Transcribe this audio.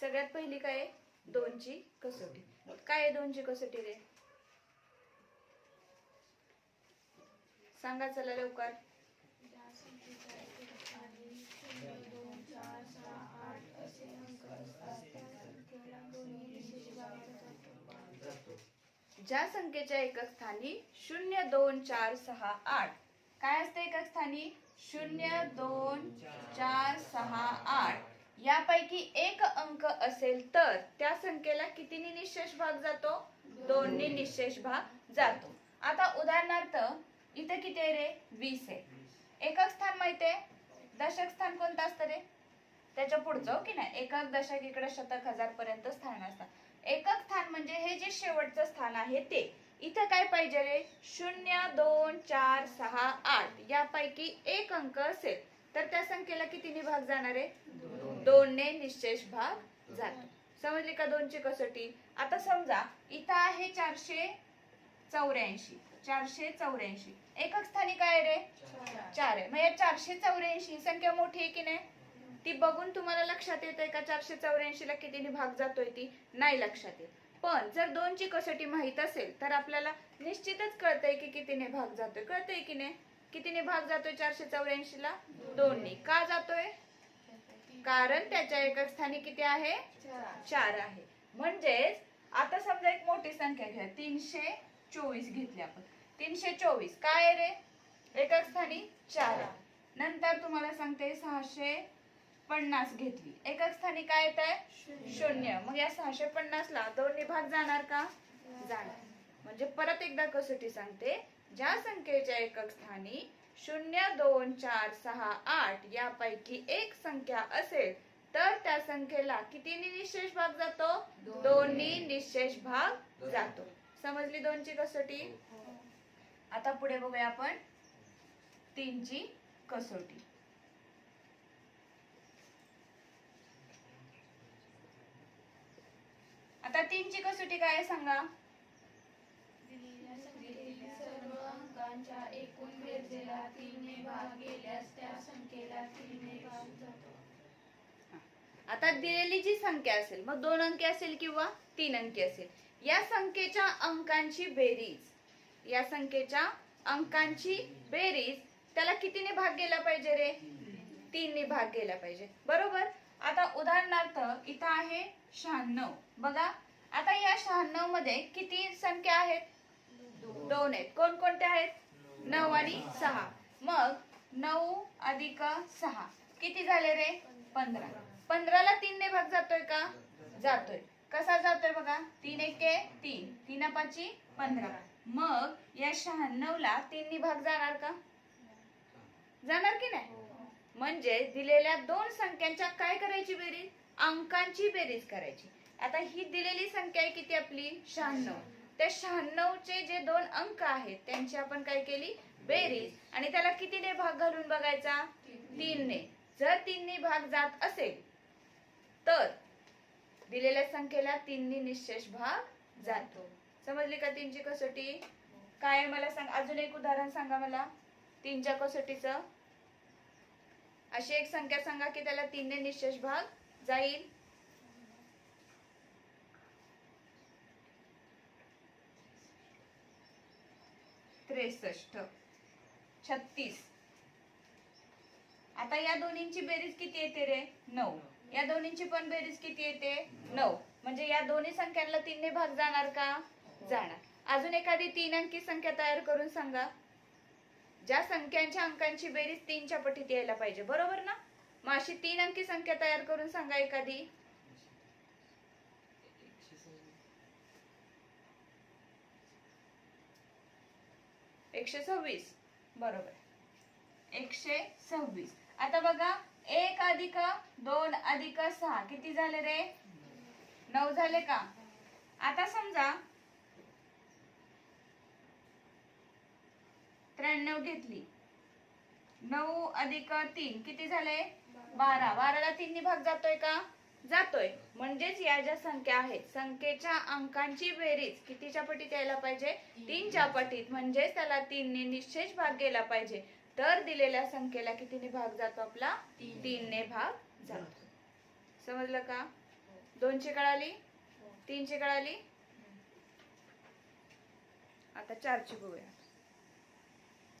सगळ्यात पहिली काय? आहे दोनची कसोटी. काय आहे दोनची कसोटी रे? सांगा चला लवकर. ज्या संख्येच्या एकक स्थानी शून्य दोन चार सहा आठ. काय असते एकक स्थानी? शून्य दोन चार सहा आठ. यापैकी एक अंक असेल तर त्या संख्येला कितीने निशेष भाग जातो? दोनने निशेष भाग जातो. आता उदाहरणार्थ इथे किती आहे रे? वीस आहे. एकक स्थान माहिती आहे? दशक स्थान कोणतं असतं रे? त्याच्या पुढचं हो की नाही? एकक दशक इकडे शतक हजार पर्यंत स्थान असतात एकक स्थान म्हणजे हे जे शेवटचं स्थान आहे ते. इथं काय पाहिजे रे? शून्य दोन चार सहा आठ. यापैकी एक अंक असेल. तर त्या संख्येला कितीने भाग जाणार आहे? दोनने निश्चेष भाग जातो. समजली का दोनची कसोटी? आता समजा इथं आहे चारशे चौऱ्याऐंशी. चारशे चौऱ्याऐंशी. एकक स्थानी काय रे? चार आहे. मग या चारशे चौऱ्याऐंशी ही संख्या मोठी आहे की नाही? ती बघून तुम्हाला लक्षात येत आहे का चारशे चौऱ्याऐंशी ला कितीने भाग जातोय ती? नाही लक्षात येत. पण जर दोनची कसोटी माहीत असेल तर आपल्याला निश्चितच कळतंय की कितीने भाग जातोय. कळतंय की नाही? कितीने भाग जातोय चारशे चौऱ्याऐंशी ला दोनने. का जातोय? कारण त्याच्या एकक स्थानी किती आहे? चार आहे. म्हणजेच आता समजा एक मोठी संख्या घ्या. तीनशे चोवीस घेतली आपण. तीनशे चोवीस. काय रे? एकक स्थानी चार नंतर तुम्हाला सांगते सहाशे पन्नास घेतली. एकक स्थानी काय येत आहे? शून्य. मग या सहाशे पन्नास ला दोन्ही भाग जाणार का? जाणार. म्हणजे परत एकदा कसोटी सांगते. ज्या संख्येच्या एकक स्थानी शून्य दोन चार सहा आठ यापैकी एक संख्या असेल तर त्या संख्येला किती निशेष भाग जातो? दोन्ही. निशेष भाग जातो. समजली दोनची कसोटी? आता पुढे बघूया आपण. तीनची कसोटी. आता तीनची कसोटी काय आहे सांगा? सर्व अंकांच्या एकूण बेरजेला तीनने भाग गेल्यास त्या संख्येला तीनने भाग जातो आता दिलेली जी संख्या असेल मग दोन अंकी असेल किंवा तीन अंकी असेल या संख्येच्या अंकांची बेरीज या संख्येच्या अंकांची बेरीज त्याला कितीने भाग गेला पाहिजे रे? तीनने भाग गेला पाहिजे. बरोबर? आता उदाहरणार्थ इथं आहे शहाण्णव. बघा आता या शहाण्णवमध्ये किती संख्या आहेत? दोन आहेत. कोणकोणत्या आहेत? नऊ आणि सहा. मग नऊ अधिक सहा. किती झाले रे? पंधरा. पंधराला तीनने भाग जातोय का? जातोय. कसा जातोय बघा? तीन एक तीन. तीन पाची पंधरा. मग या शहाण्णवला तीननी भाग जाणार का? जाणार की नाही? म्हणजे दिलेल्या दोन संख्यांच्या काय करायची बेरीज? अंकांची बेरीज करायची. आता ही दिलेली संख्या आहे किती आपली? शहाण्णव. त्या शहाण्णवचे जे दोन अंक आहेत त्यांची आपण काय केली? बेरीज. आणि त्याला कितीने भाग घालून बघायचा? तीनने. जर तीनने भाग जात असेल तर दिलेल्या संख्येला तीननी निशेष भाग जातो. समजली का तीनची कसोटी? काय मला सांग अजून एक उदाहरण सांगा मला. तीनच्या कसोटीचं. अशी एक संख्या सांगा की त्याला तीनने निशेष भाग जाईल. त्रेसष्ट. छत्तीस. आता या दोन्हींची बेरीज किती येते रे? नऊ. या दोन्हींची पण बेरीज किती येते? नऊ. म्हणजे या दोन्ही संख्यांना तीनने भाग जाणार का? जाणार. अजून एखादी तीन अंकी संख्या तयार करून सांगा. ज्या संख्यांच्या अंकांची बेरीज तीनच्या पटीत यायला पाहिजे. बरोबर ना? मग अशी तीन अंकी संख्या तयार करून सांगा एखादी. एकशे सव्वीस. बरोबर. एकशे सव्वीस. आता बघा एक अधिक दोन अधिक सहा. किती झाले रे? नऊ झाले का? आता समजा त्र्याण्णव घेतली. नऊ अधिक तीन. किती झाले? बारा. बाराला तीननी भाग जातोय का? जातोय. म्हणजेच या ज्या संख्या आहेत संख्येच्या अंकांची बेरीज कितीच्या पटीत यायला पाहिजे? तीनच्या पटीत. म्हणजेच त्याला तीनने निश्चयच भाग गेला पाहिजे. तर दिलेल्या संख्येला कितीने भाग जातो आपला? तीनने भाग जातो. समजलं का? दोनची कळाली? तीनची कळाली? आता चारची बघूया.